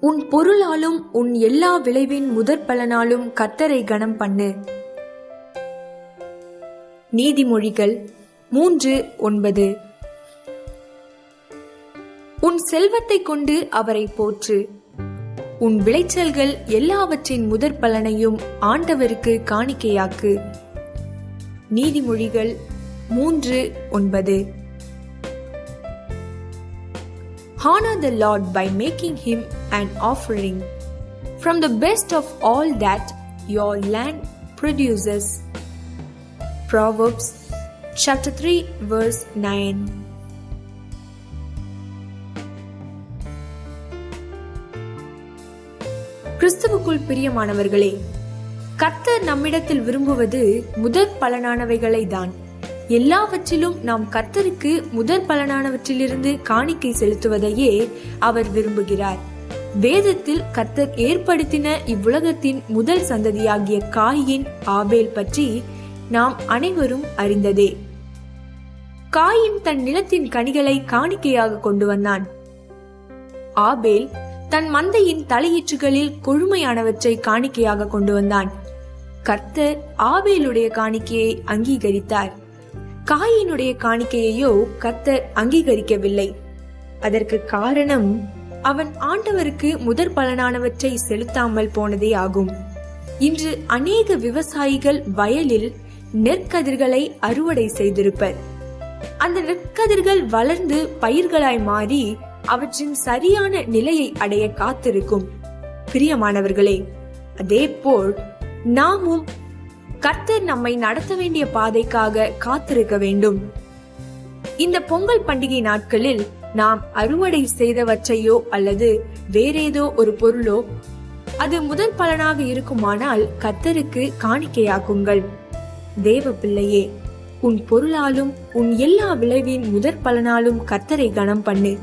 உன் பொருளாலும் உன் எல்லா விளைவின் முதற் பலனாலும் கர்த்தரை கனம் பண்ணு. நீதிமொழிகள் மூன்று ஒன்பது. உன் செல்வத்தை கொண்டு அவரை போற்று. உன் விளைச்சல்கள் எல்லாவற்றின் முதற் பலனையும் ஆண்டவருக்கு காணிக்கையாக்கு. நீதிமொழிகள் மூன்று ஒன்பது. Honor the Lord by making him an offering from the best of all that your land produces. Proverbs chapter 3 verse 9. கிறிஸ்துவுக்குள் பிரியமானவர்களே கர்த்தர் நம்மிடத்தில் விரும்புவது முதற் பலனானவைகளை தான் எல்லாவற்றிலும் நாம் கர்த்தருக்கு முதற் பலனானவற்றிலிருந்து காணிக்கை செலுத்துவதையே அவர் விரும்புகிறார். வேதத்தில் கர்த்தர் ஏற்படுத்தின இவ்வுலகத்தின் முதல் சந்ததியாகிய காயின் ஆபேல் பற்றி நாம் அனைவரும் அறிந்ததே. காயின் தன் நிலத்தின் கனிகளை காணிக்கையாக கொண்டு வந்தான். ஆபேல் தன் மந்தையின் தலையீற்றுகளில் கொழுமையானவற்றை காணிக்கையாக கொண்டு வந்தான். கர்த்தர் ஆபேலுடைய காணிக்கையை அங்கீகரித்தார். காயினுடைய காணிக்கையையோ கத்தர் அங்கீகரிக்கவில்லை. அதற்கு காரணம் அவன் ஆண்டவருக்கு முதற் பலனானவற்றை செலுத்தாமல் போனதே ஆகும். இன்று அநேக விவசாயிகள் வயலில் நெற்கதிர்களை அறுவடை செய்திருப்பர். அந்த நெற்கதிர்கள் வளர்ந்து பயிர்களாய் மாறி அவற்றின் சரியான நிலையை அடைய காத்திருக்கும். பிரியமானவர்களே அதே போல் நாமும் கர்த்தர் நம்மை நடத்த வேண்டிய பாதைக்காக காத்திருக்க வேண்டும். இந்த பொங்கல் பண்டிகை நாட்களில் நாம் அறுவடை செய்தவற்றையோ அல்லது வேறேதோ ஒரு பொருளோ அது முதல் பலனாக இருக்குமானால் கர்த்தருக்கு காணிக்கையாக்குங்கள். தேவ பிள்ளையே உன் பொருளாலும் உன் எல்லா விளைவின் முதற் பலனாலும் கத்தரை கனம் பண்ணு.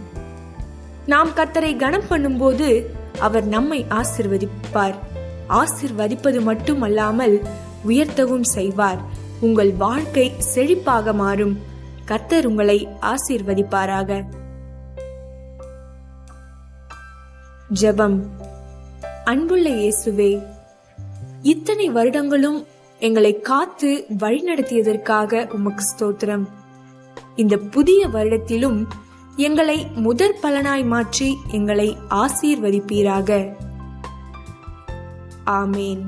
நாம் கத்தரை கனம் பண்ணும்போது அவர் நம்மை ஆசிர்வதிப்பார். ஆசிர்வதிப்பது மட்டுமல்லாமல் உயர்த்தவும் செய்வார். உங்கள் வாழ்க்கை செழிப்பாக மாறும். கர்த்தர் உங்களை ஆசீர்வதிப்பாராக. ஜெபம். அன்புள்ள இயேசுவே இத்தனை வருடங்களும் எங்களை காத்து வழிநடத்தியதற்காக உமக்கு ஸ்தோத்திரம். இந்த புதிய வருடத்திலும் எங்களை முதற் பலனாய் மாற்றி எங்களை ஆசீர்வதிப்பீராக. ஆமேன்.